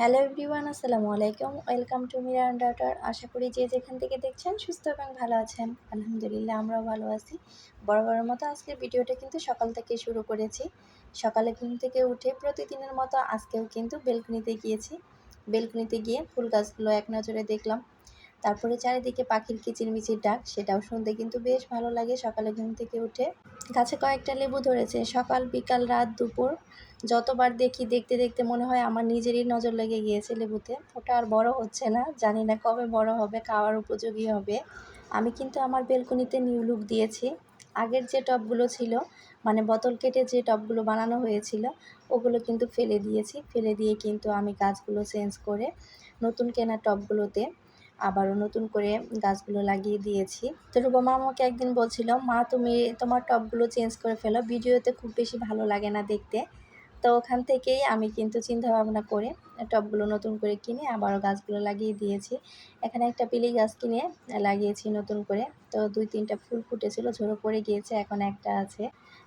Hello everyone, আসসালামু আলাইকুম। Welcome to Mira Miran ডাটার। আশা করি যে যেখান থেকে দেখছেন সুস্থ এবং ভালো আছেন। আলহামদুলিল্লাহ, আমরাও ভালো আছি। বড় বড় মতো আজকের ভিডিওটা কিন্তু সকাল থেকে শুরু করেছি। সকালে ঘুম থেকে উঠে প্রতিদিনের মতো আজকেও কিন্তু বেলকনিতে গিয়েছি। বেলকনিতে গিয়ে ফুল গাছগুলো এক নজরে দেখলাম। তারপরে চারিদিকে পাখির কিচিরমিচির ডাক, সেটাও শুনতে কিন্তু বেশ ভালো লাগে সকালে ঘুম থেকে উঠে। গাছে কয়েকটা লেবু ধরেছে। সকাল, বিকাল, রাত, দুপুর যতবার দেখি দেখতে দেখতে মনে হয় আমার নিজেরই নজর লেগে গিয়েছে লেবুতে। ওটা আর বড় হচ্ছে না, জানি না কবে বড় হবে, খাওয়ার উপযোগী হবে। আমি কিন্তু আমার বেলকনিতে নিউ লুক দিয়েছি। আগের যে টবগুলো ছিল মানে বোতল কেটে যে টবগুলো বানানো হয়েছিল, ওগুলো কিন্তু ফেলে দিয়েছি। ফেলে দিয়ে কিন্তু আমি গাছগুলো চেঞ্জ করে নতুন কেনা টবগুলোতে আবারও নতুন করে গাছগুলো লাগিয়ে দিয়েছি। তো রূপমা আমাকে একদিন বলছিল, মা, তুমি তোমার টবগুলো চেঞ্জ করে ফেলো, ভিডিওতে খুব বেশি ভালো লাগে না দেখতে। তো ওখান থেকেই আমি কিন্তু চিন্তা ভাবনা করে টবগুলো নতুন করে কিনে আবারও গাছগুলো লাগিয়ে দিয়েছি। এখানে একটা পিলি গাছ কিনে লাগিয়েছি নতুন করে। তো দুই তিনটা ফুল ফুটেছিল ঝোড়ো পড়ে গিয়েছে, এখন একটা আছে।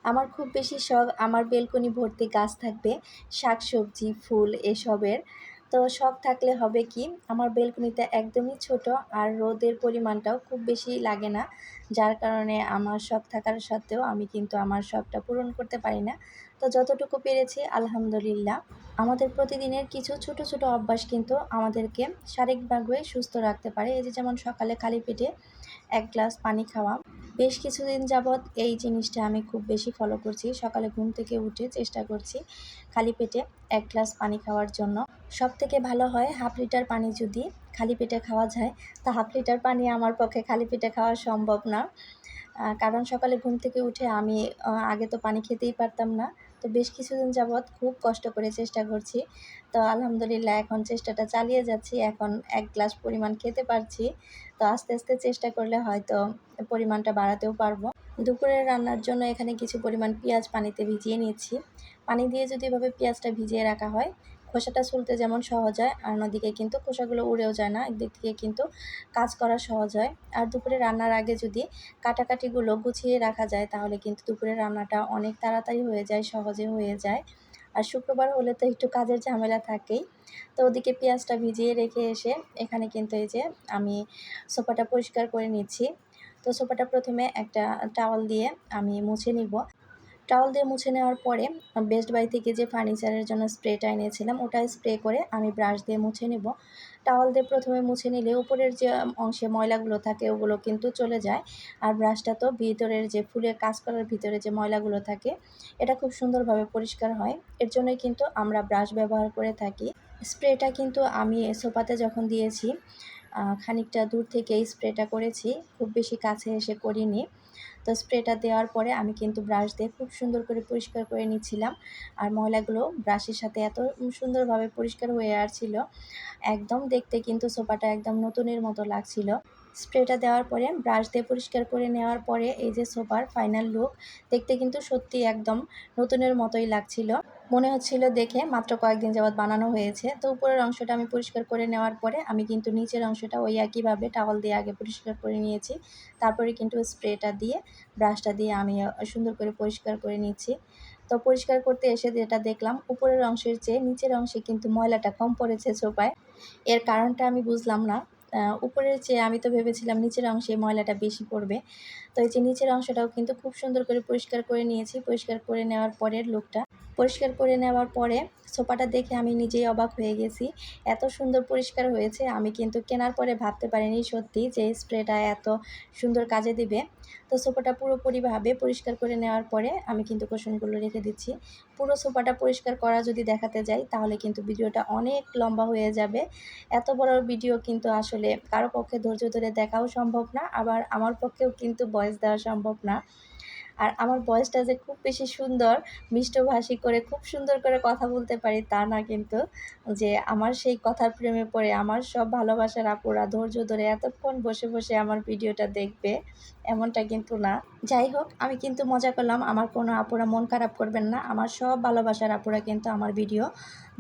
আমার খুব বেশি শখ, আমার বেলকনি ভর্তি গাছ থাকবে শাক সবজি ফুল এসবের। তো শখ থাকলে হবে কি? আমার বেলকনিটা একদমই ছোট আর রোদের পরিমাণটাও খুব বেশি লাগে না। যার কারণে আমার শখ থাকার সত্ত্বেও আমি কিন্তু আমার শখটা পূরণ করতে পারি না। তো যতটুকু পেরেছি, আলহামদুলিল্লাহ। আমাদের প্রতিদিনের কিছু ছোট ছোট অভ্যাস কিন্তু আমাদেরকে শারীরিকভাবে সুস্থ রাখতে পারে। এই যে যেমন সকালে খালি পেটে এক গ্লাস পানি খাওয়া বেশ কিছুদিন যাবৎ এই জিনিসটা আমি খুব বেশি ফলো করছি। সকালে ঘুম থেকে উঠে চেষ্টা করছি খালি পেটে এক গ্লাস পানি খাওয়ার জন্য। সব থেকে ভালো হয় হাফ লিটার পানি যদি খালি পেটে খাওয়া যায়, তা হাফ লিটার পানি আমার পক্ষে খালি পেটে খাওয়া সম্ভব না। কারণ সকালে ঘুম থেকে উঠে আমি আগে তো পানি খেতেই পারতাম না। তো বেশ কিছুদিন যাবৎ খুব কষ্ট করে চেষ্টা করছি। তো আলহামদুলিল্লাহ এখন চেষ্টাটা চালিয়ে যাচ্ছি। এখন এক গ্লাস পরিমাণ খেতে পারছি। তো আস্তে আস্তে চেষ্টা করলে হয়তো পরিমাণটা বাড়াতেও পারব। দুপুরের রান্নার জন্য এখানে কিছু পরিমাণ পেঁয়াজ পানিতে ভিজিয়ে নিয়েছি। পানি দিয়ে যদি এভাবে পেঁয়াজটা ভিজিয়ে রাখা হয় খোসাটা ছুলতে যেমন সহজ হয়, আর অন্যদিকে কিন্তু খোসাগুলো উড়েও যায় না, একদিক থেকে কিন্তু কাজ করা সহজ হয়। আর দুপুরে রান্নার আগে যদি কাটাকাটিগুলো গুছিয়ে রাখা যায়, তাহলে কিন্তু দুপুরে রান্নাটা অনেক তাড়াতাড়ি হয়ে যায়, সহজে হয়ে যায়। আর শুক্রবার হলে তো একটু কাজের ঝামেলা থাকেই। তো ওদিকে পেঁয়াজটা ভিজিয়ে রেখে এসে এখানে কিন্তু এই যে আমি সোফাটা পরিষ্কার করে নিচ্ছি। তো সোফাটা প্রথমে একটা টাওয়াল দিয়ে আমি মুছে নিব। টাওয়াল দিয়ে মুছে নেওয়ার পরে বেস্ট বাই থেকে যে ফার্নিচারের জন্য স্প্রেটা এনেছিলাম ওটা স্প্রে করে আমি ব্রাশ দিয়ে মুছে নেব। টাওয়াল দিয়ে প্রথমে মুছে নিলে উপরের যে অংশে ময়লাগুলো থাকে, ওগুলো কিন্তু চলে যায়। আর ব্রাশটা তো ভিতরের যে ফুলের কাজ করার ভিতরে যে ময়লাগুলো থাকে, এটা খুব সুন্দরভাবে পরিষ্কার হয়। এর জন্যই কিন্তু আমরা ব্রাশ ব্যবহার করে থাকি। স্প্রেটা কিন্তু আমি সোফাতে যখন দিয়েছি খানিকটা দূর থেকে স্প্রেটা করেছি, খুব বেশি কাছে এসে করিনি। তো স্প্রেটা দেওয়ার পরে আমি কিন্তু ব্রাশ দিয়ে খুব সুন্দর করে পরিষ্কার করে নিয়েছিলাম আর ময়লাগুলো ব্রাশের সাথে এত সুন্দরভাবে পরিষ্কার হয়ে আসছিল, একদম দেখতে কিন্তু সোফাটা একদম নতুনের মতো লাগছিল। স্প্রেটা দেওয়ার পরে, ব্রাশ দিয়ে পরিষ্কার করে নেওয়ার পরে এই যে সোফার ফাইনাল লুক, দেখতে কিন্তু সত্যি একদম নতুনের মতোই লাগছিল। মনে হচ্ছিল দেখে মাত্র কয়েকদিন যাবৎ বানানো হয়েছে। তো উপরের অংশটা আমি পরিষ্কার করে নেওয়ার পরে আমি কিন্তু নিচের অংশটা ওই একইভাবে টাওয়াল দিয়ে আগে পরিষ্কার করে নিয়েছি। তারপরে কিন্তু স্প্রেটা দিয়ে, ব্রাশটা দিয়ে আমি সুন্দর করে পরিষ্কার করে নিচ্ছি। তো পরিষ্কার করতে এসে যেটা দেখলাম, উপরের অংশের চেয়ে নিচের অংশে কিন্তু ময়লাটা কম পড়েছে সোপায় এর কারণটা আমি বুঝলাম না। উপরের চেয়ে আমি তো ভেবেছিলাম নিচের অংশে ময়লাটা বেশি পড়বে। তো এই যে নিচের অংশটাও কিন্তু খুব সুন্দর করে পরিষ্কার করে নিয়েছি। পরিষ্কার করে নেওয়ার পরের লুকটা পরিষ্কার করে নেওয়ার পরে সোফাটা দেখে আমি নিজেই অবাক হয়ে গেছি। এত সুন্দর পরিষ্কার হয়েছে, আমি কিন্তু কেনার পরে ভাবতে পারিনি সত্যি যে স্প্রেটা এত সুন্দর কাজে দিবে। তো সোফাটা পুরোপুরিভাবে পরিষ্কার করে নেওয়ার পরে আমি কিন্তু কোশনগুলো রেখে দিচ্ছি। পুরো সোফাটা পরিষ্কার করা যদি দেখাতে যাই, তাহলে কিন্তু ভিডিওটা অনেক লম্বা হয়ে যাবে। এত বড় ভিডিও কিন্তু আসলে কারও পক্ষে ধৈর্য ধরে দেখাও সম্ভব না, আবার আমার পক্ষেও কিন্তু বয়স দেওয়া সম্ভব না। আর আমার ভয়েসটা যে খুব বেশি সুন্দর, মিষ্টভাষী করে খুব সুন্দর করে কথা বলতে পারি তা না কিন্তু। যে আমার সেই কথার প্রেমে পড়ে আমার সব ভালোবাসার আপুরা ধৈর্য ধরে এতক্ষণ বসে বসে আমার ভিডিওটা দেখবে, এমনটা কিন্তু না। যাই হোক, আমি কিন্তু মজা করলাম। আমার কোনো আপুরা মন খারাপ করবেন না। আমার সব ভালোবাসার আপুরা কিন্তু আমার ভিডিও,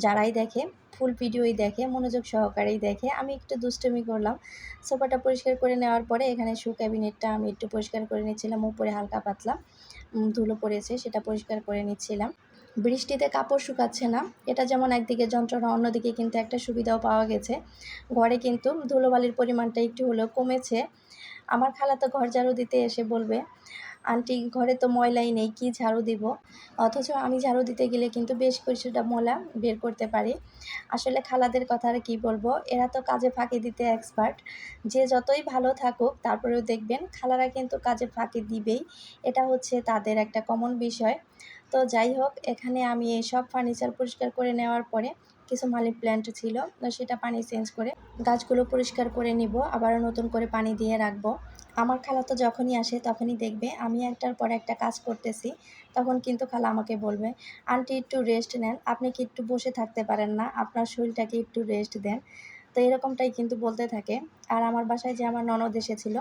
যারাই দেখে। ফুল ভিডিওই দেখে, মনোযোগ সহকারেই দেখে। আমি একটু দুষ্টমি করলাম। সোফাটা পরিষ্কার করে নেওয়ার পরে এখানে শু ক্যাবিনেটটা আমি একটু পরিষ্কার করে নিচ্ছিলাম। উপরে হালকা পাতলা ধুলো পড়েছে, সেটা পরিষ্কার করে নিচ্ছিলাম। বৃষ্টিতে কাপড় শুকাচ্ছে না। এটা যেমন একদিকে যন্ত্রণা, অন্যদিকে কিন্তু একটা সুবিধাও পাওয়া গেছে। ঘরে কিন্তু ধুলোবালির পরিমাণটা একটু হলেও কমেছে। আমার খালা তো ঘর ঝাড়ু দিতে এসে বলবে আন্টি, ঘরে তো ময়লাই নেই, কি ঝাড়ু দিব? অথচ আমি ঝাড়ু দিতে গেলে কিন্তু বেশ কিছুটা ময়লা বের করতে পারি। আসলে খালাদের কথা আর কী বলব, এরা তো কাজে ফাঁকি দিতে এক্সপার্ট যে যতই ভালো থাকুক, তারপরেও দেখবেন খালারা কিন্তু কাজে ফাঁকি দিবেই। এটা হচ্ছে তাদের একটা কমন বিষয়। তো যাই হোক, এখানে আমি এই সব ফার্নিচার পরিষ্কার করে নেওয়ার পরে কিছু মানি প্ল্যান্ট ছিল সেটা পানি চেঞ্জ করে গাছগুলো পরিষ্কার করে নিব আবার নতুন করে পানি দিয়ে রাখব। আমার খালা তো যখনই আসে তখনই দেখবে, আমি একটার পর একটা কাজ করতেছি, তখন কিন্তু খালা আমাকে বলবে, আন্টি, একটু রেস্ট নেন, আপনি কি একটু বসে থাকতে পারেন না? আপনার শরীরটাকে একটু রেস্ট দেন। তো এরকমটাই কিন্তু বলতে থাকে। আর আমার বাসায় যে আমার ননদ এসেছিল,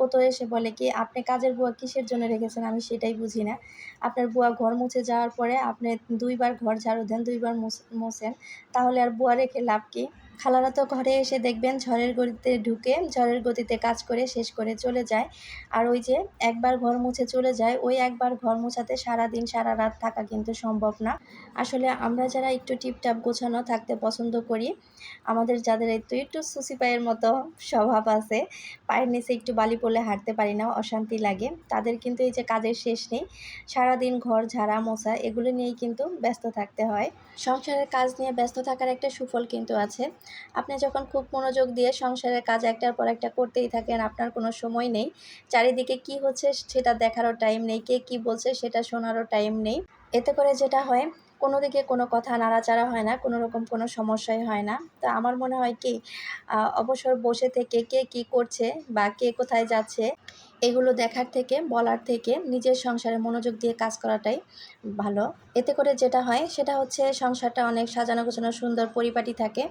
ও তো এসে বলে কি, আপনি কাজের বুয়া কিসের জন্য রেখেছেন? আমি সেটাই বুঝি না। আপনার বুয়া ঘর মুছে যাওয়ার পরে আপনি দুইবার ঘর ঝাড়ু দেন, দুইবার মোছেন। তাহলে আর বুয়া রেখে লাভ কি? খালারা তো ঘরে এসে দেখবেন ঝড়ের গতিতে ঢুকে, ঝড়ের গতিতে কাজ করে শেষ করে চলে যায়। আর ওই যে একবার ঘর মুছে চলে যায়, ওই একবার ঘর মুছাতে সারা দিন সারা রাত থাকা কিন্তু সম্ভব না। আসলে আমরা যারা একটু টিপটাপ গোছানো থাকতে পছন্দ করি, আমাদের যাদের একটু একটু সুসি পায়ের মতো স্বভাব আছে, পায়ের নিচে একটু বালি পড়লে হাঁটতে পারি না, অশান্তি লাগে। তাদের কিন্তু এই যে কাজের শেষ নেই, সারাদিন ঘর ঝাড়া মোছা, এগুলো নিয়েই কিন্তু ব্যস্ত থাকতে হয়। সংসারের কাজ নিয়ে ব্যস্ত থাকার একটা সুফল কিন্তু আছে। আপনি যখন খুব মনোযোগ দিয়ে সংসারের কাজ একটার পর একটা করতেই থাকেন, আপনার কোনো সময় নেই। চারিদিকে কি হচ্ছে সেটা দেখারও টাইম নেই, কে কি বলছে সেটা শোনারও টাইম নেই। এতে করে যেটা হয় কোনো দিকে কোনো কথা নাড়াচাড়া হয় না, কোনো রকম কোনো সমস্যাই হয় না। তা আমার মনে হয় কি অবসর বসে থেকে কে কি করছে বা কে কোথায় যাচ্ছে, এগুলো দেখার থেকে, বলার থেকে নিজের সংসারে মনোযোগ দিয়ে কাজ করাটাই ভালো। এতে করে যেটা হয়, সেটা হচ্ছে সংসারটা অনেক সাজানো গোছানো সুন্দর পরিপাটি থাকে।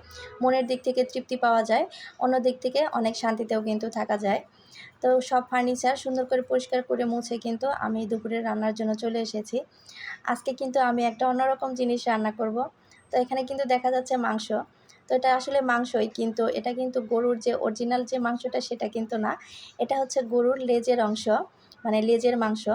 মনের দিক থেকে তৃপ্তি পাওয়া যায়, অন্য দিক থেকে অনেক শান্তিতেও কিন্তু থাকা যায়। তো সব ফার্নিচার সুন্দর করে পরিষ্কার করে মুছে কিন্তু আমি দুপুরে রান্নার জন্য চলে এসেছি। আজকে কিন্তু আমি একটা অন্যরকম জিনিস রান্না করব। তো এখানে কিন্তু দেখা যাচ্ছে মাংস। তো এটা আসলে মাংসই কিন্তু এটা কিন্তু গরুর যে অরিজিনাল যে মাংসটা সেটা কিন্তু না। এটা হচ্ছে গরুর লেজের অংশ মানে লেজের মাংস।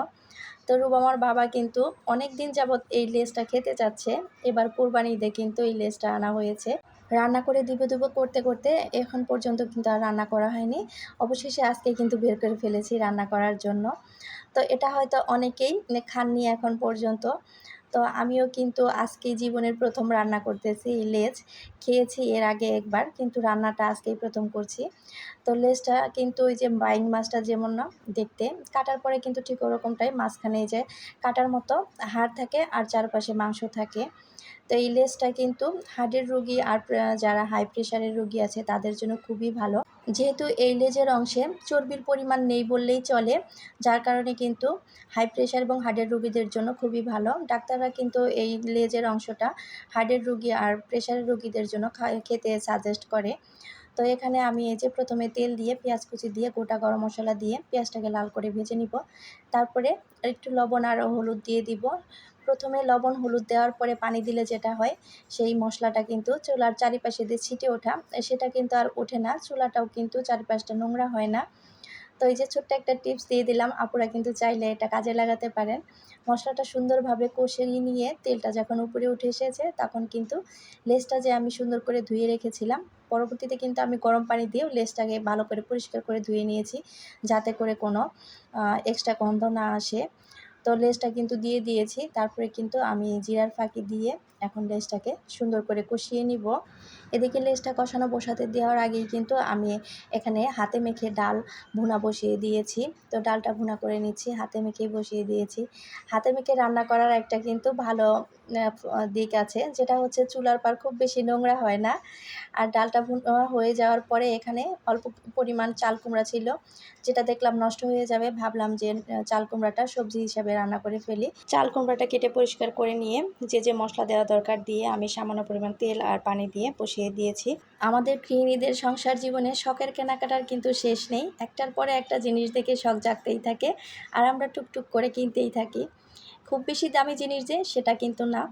তো রুবামার বাবা কিন্তু অনেক দিন যাবৎ এই লেজটা খেতে চাচ্ছে। এবার কোরবানি ঈদে কিন্তু এই লেজটা আনা হয়েছে। রান্না করে দিবে দুবো করতে করতে এখন পর্যন্ত কিন্তু আর রান্না করা হয়নি। অবশেষে আজকে কিন্তু বের করে ফেলেছি রান্না করার জন্য। তো এটা হয়তো অনেকেই খাননি এখন পর্যন্ত। তো আমিও কিন্তু আজকে জীবনের প্রথম রান্না করতেছি লেজ। খেয়েছি এর আগে একবার, কিন্তু রান্নাটা আজকেই প্রথম করছি। তো লেজটা কিন্তু ওই যে বাইং মাছটা যেমন না দেখতে, কাটার পরে কিন্তু ঠিক ওরকমটাই মাঝখানে যে কাটার মতো হাড় থাকে আর চারপাশে মাংস থাকে। তো এই লেসটা কিন্তু হার্টের রুগী আর যারা হাই প্রেশারের রুগী আছে তাদের জন্য খুবই ভালো। যেহেতু এই লেজের অংশে চর্বির পরিমাণ নেই বললেই চলে, যার কারণে কিন্তু হাই প্রেশার এবং হার্টের রুগীদের জন্য খুবই ভালো। ডাক্তাররা কিন্তু এই লেজের অংশটা হার্টের রুগী আর প্রেশারের রুগীদের জন্য খেতে সাজেস্ট করে। তো এখানে আমি এই যে প্রথমে তেল দিয়ে, পেঁয়াজ কুচি দিয়ে, গোটা গরম মশলা দিয়ে পেঁয়াজটাকে লাল করে ভেজে নিব। তারপরে একটু লবণ আর হলুদ দিয়ে দিব। প্রথমে লবণ, হলুদ দেওয়ার পরে পানি দিলে যেটা হয়, সেই মশলাটা কিন্তু চুলার চারিপাশে দিয়ে ছিটে ওঠা। সেটা কিন্তু আর ওঠে না, চুলাটাও কিন্তু চারিপাশটা নোংরা হয় না। তো এই যে ছোট্ট একটা টিপস দিয়ে দিলাম, আপুরা কিন্তু চাইলে এটা কাজে লাগাতে পারেন। মশলাটা সুন্দরভাবে কষিয়ে নিয়ে তেলটা যখন উপরে উঠে এসেছে, তখন কিন্তু লেসটা যে আমি সুন্দর করে ধুয়ে রেখেছিলাম, পরবর্তীতে কিন্তু আমি গরম পানি দিয়েও লেসটাকে ভালো করে পরিষ্কার করে ধুয়ে নিয়েছি, যাতে করে কোনো এক্সট্রা গন্ধ না আসে। তো লেসটা কিন্তু দিয়ে দিয়েছি। তারপরে কিন্তু আমি জিরার ফাঁকি দিয়ে এখন লেসটাকে সুন্দর করে কষিয়ে নিব। এদিকে লেসটা কষানো বসাতে দেওয়ার আগেই কিন্তু আমি এখানে হাতে মেখে ডাল ভুনা বসিয়ে দিয়েছি। তো ডালটা ভুনা করে নিচ্ছি, হাতে মেখে বসিয়ে দিয়েছি। হাতে মেখে রান্না করার একটা কিন্তু ভালো দিক আছে। যেটা হচ্ছে চুলার পার খুব বেশি নোংরা হয় না। আর ডালটা হয়ে যাওয়ার পরে এখানে অল্প পরিমাণ চাল কুমড়া ছিল। যেটা দেখলাম নষ্ট হয়ে যাবে। ভাবলাম যে চাল কুমড়াটা সবজি হিসাবে রান্না করে ফেলি। চাল কুমড়াটা কেটে পরিষ্কার করে নিয়ে যে যে মশলা দেওয়া দরকার দিয়ে আমি সামান্য পরিমাণ তেল আর পানি দিয়ে বসিয়ে দিয়েছি। আমাদের গৃহিণীদের সংসার জীবনে শখের কেনাকাটার কিন্তু শেষ নেই। একটার পরে একটা জিনিস দেখে শখ জাগতেই থাকে। আর আমরা টুকটুক করে কিনতেই থাকি। খুব বেশি দামি জিনিস যে, সেটা কিন্তু না।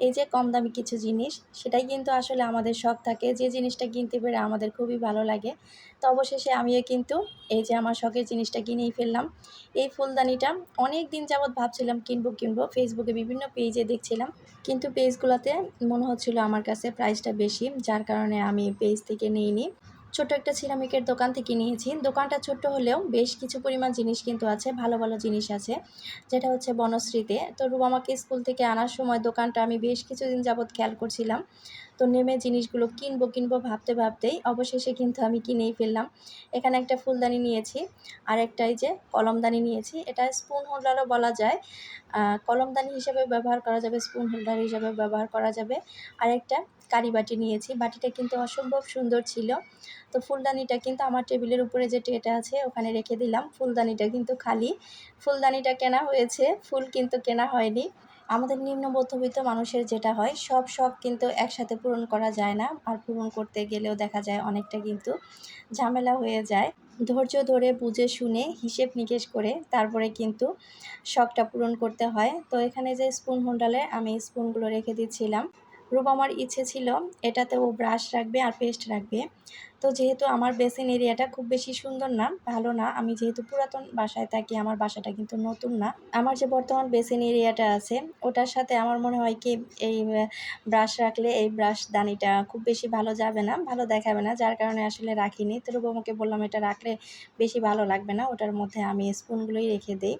এই যে কম দামি কিছু জিনিস, সেটাই কিন্তু আসলে আমাদের শখ থাকে। যে জিনিসটা কিনতে পেরে আমাদের খুবই ভালো লাগে। তো অবশেষে আমিও কিন্তু এই যে আমার শখের জিনিসটা কিনেই ফেললাম। এই ফুলদানিটা অনেক দিন যাবৎ ভাবছিলাম কিনবো কিনবো। ফেসবুকে বিভিন্ন পেজে দেখছিলাম। কিন্তু পেজগুলোতে মনে হচ্ছিল আমার কাছে প্রাইসটা বেশি, যার কারণে আমি পেজ থেকে নিইনি। ছোট একটা সিরামিকের দোকান থেকে নিয়েছি। দোকানটা ছোট্ট হলেও বেশ কিছু পরিমাণ জিনিস কিন্তু আছে, ভালো ভালো জিনিস আছে। যেটা হচ্ছে বনশ্রীতে। তো রুবামাকে স্কুল থেকে আনার সময় দোকানটা আমি বেশ কিছুদিন যাবৎ খেয়াল করছিলাম। তো নেমে জিনিসগুলো কিনবো কিনবো ভাবতে ভাবতেই অবশেষে কিন্তু আমি কিনেই ফেললাম। এখানে একটা ফুলদানি নিয়েছি আর একটাই যে কলমদানি নিয়েছি। এটা স্পুন হোল্ডারও বলা যায়। কলমদানি হিসেবে ব্যবহার করা যাবে স্পুন হোল্ডার হিসেবে ব্যবহার করা যাবে। আর একটা কারি বাটি নিয়েছি। বাটিটা কিন্তু অসম্ভব সুন্দর ছিল। তো ফুলদানিটা কিন্তু আমার টেবিলের উপরে যে ট্রেটা আছে ওখানে রেখে দিলাম। ফুলদানিটা কিন্তু খালি। ফুলদানিটা কেনা হয়েছে। ফুল কিন্তু কেনা হয়নি। আমাদের নিম্ন মধ্যবিত্ত মানুষের যেটা হয়, সব শখ কিন্তু একসাথে পূরণ করা যায় না। আর পূরণ করতে গেলেও দেখা যায় অনেকটা কিন্তু ঝামেলা হয়ে যায়। ধৈর্য ধরে বুঝে শুনে হিসেব নিকেশ করে তারপরে কিন্তু শখটা পূরণ করতে হয়। তো এখানে যে স্পুন হোন্ডালে আমি স্পুনগুলো রেখে দিচ্ছিলাম। রূপ আমার ইচ্ছে ছিল এটাতে ও ব্রাশ রাখবে আর পেস্ট রাখবে। তো যেহেতু আমার বেসিন এরিয়াটা খুব বেশি সুন্দর না, ভালো না, আমি যেহেতু পুরাতন বাসায় থাকি, আমার বাসাটা কিন্তু নতুন না। আমার যে বর্তমান বেসিন এরিয়াটা আছে, ওটার সাথে আমার মনে হয় কি, এই ব্রাশ রাখলে এই ব্রাশ দানিটা খুব বেশি ভালো যাবে না, ভালো দেখাবে না, যার কারণে আসলে রাখিনি। তো রূপমাকে বললাম এটা রাখলে বেশি ভালো লাগবে না, ওটার মধ্যে আমি স্পুনগুলোই রেখে দিই।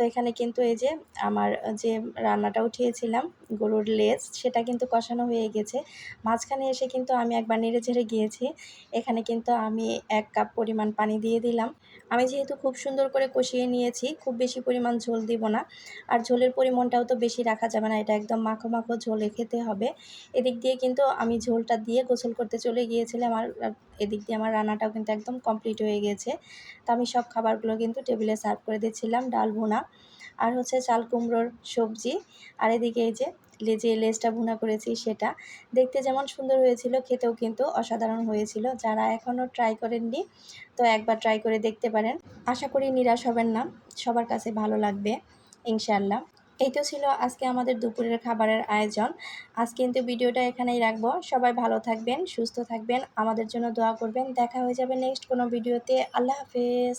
তো এখানে কিন্তু এই যে আমার যে রান্নাটা উঠিয়েছিলাম, গরুর লেজ, সেটা কিন্তু কষানো হয়ে গেছে। মাঝখানে এসে কিন্তু আমি একবার নেড়ে ঝেড়ে গিয়েছি। এখানে কিন্তু আমি এক কাপ পরিমাণ পানি দিয়ে দিলাম। আমি যেহেতু খুব সুন্দর করে কষিয়ে নিয়েছি, খুব বেশি পরিমাণ ঝোল দিব না। আর ঝোলের পরিমাণটাও তো বেশি রাখা যাবে না, এটা একদম মাখো মাখো ঝোলে খেতে হবে। এদিক দিয়ে কিন্তু আমি ঝোলটা দিয়ে গোসল করতে চলে গিয়েছিলাম আর এদিক দিয়ে আমার রান্নাটাও কিন্তু একদম কমপ্লিট হয়ে গেছে। তো আমি সব খাবারগুলো কিন্তু টেবিলে সার্ভ করে দিচ্ছিলাম, ডাল ভুনা। আর হচ্ছে চাল কুমড়োর সবজি। আর এদিকে এই যে যে লেজটা ভুনা করেছি সেটা। দেখতে যেমন সুন্দর হয়েছিল, খেতেও কিন্তু অসাধারণ হয়েছিল। যারা এখনও ট্রাই করেননি, তো একবার ট্রাই করে দেখতে পারেন। আশা করি নিরাশ হবেন না, সবার কাছে ভালো লাগবে ইনশাল্লাহ এই তো ছিল আজকে আমাদের দুপুরের খাবারের আয়োজন। আজ কিন্তু ভিডিওটা এখানেই রাখব। সবাই ভালো থাকবেন, সুস্থ থাকবেন। আমাদের জন্য দোয়া করবেন। দেখা হয়ে যাবে নেক্সট কোনো ভিডিওতে। আল্লাহ হাফেজ।